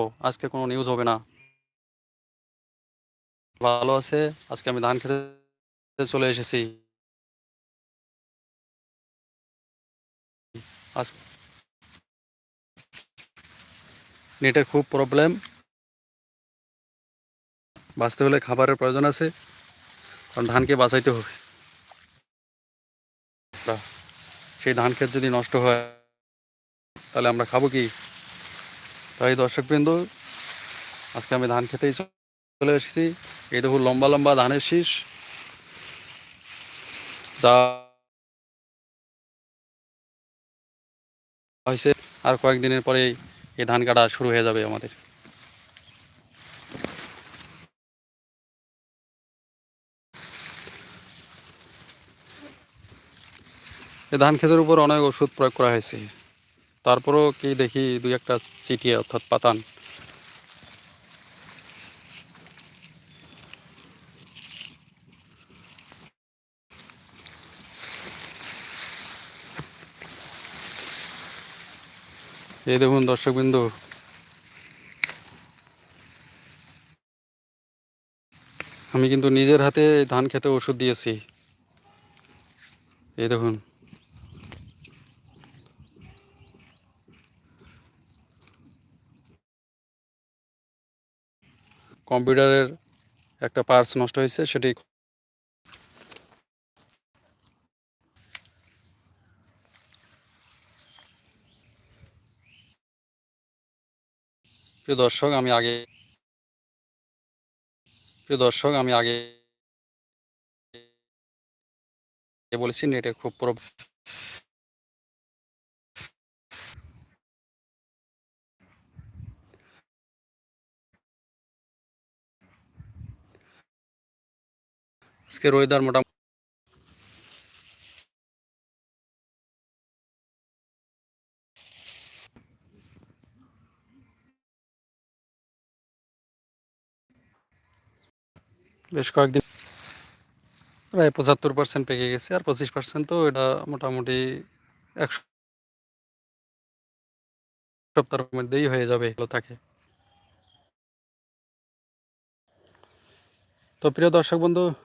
ও, আজকে কোনো নিউজ হবে না। ভালো আছে, আজকে আমি ধান খেতে চলে এসেছি। আজ নেটের খুব প্রবলেম বাঁচতে হলে খাবারের প্রয়োজন আছে, কারণ ধানকে বাঁচাইতে হবে। সেই ধান ক্ষেত যদি নষ্ট হয়, তাহলে আমরা খাব কি? তাই দর্শকবৃন্দ, আজকে আমি ধান খেতেই চলে এসেছি। এই দেখুন, লম্বা লম্বা ধানের শীষ। যা হয়েছে, আর কয়েকদিনের পরেই এই ধান কাটা শুরু হয়ে যাবে আমাদের। ধান ক্ষেতের উপর অনেক ওষুধ প্রয়োগ করা হয়েছে। তারপরেও কি দেখি দুই একটা চিঠি অর্থাৎ পাতান। এই দেখুন দর্শকবিন্দু। আমি কিন্তু নিজের হাতে ধান খেতে ওষুধ দিয়েছি। এই দেখুন। কম্পিউটারের একটা পার্টস নষ্ট হয়েছে, সেটি প্রিয় দর্শক, আমি আগে প্রিয় দর্শক, আমি আগে বলেছি নেটের খুব প্রব- আজকের ওয়েদার মোটামুটি বেশ কয়েকদিন প্রায় পঁচাত্তর পার্সেন্ট পেকে গেছে আর পঁচিশ পার্সেন্ট তো এটা মোটামুটি এক সপ্তাহের মধ্যেই হয়ে যাবে এগুলো থাকে। তো প্রিয় দর্শক বন্ধু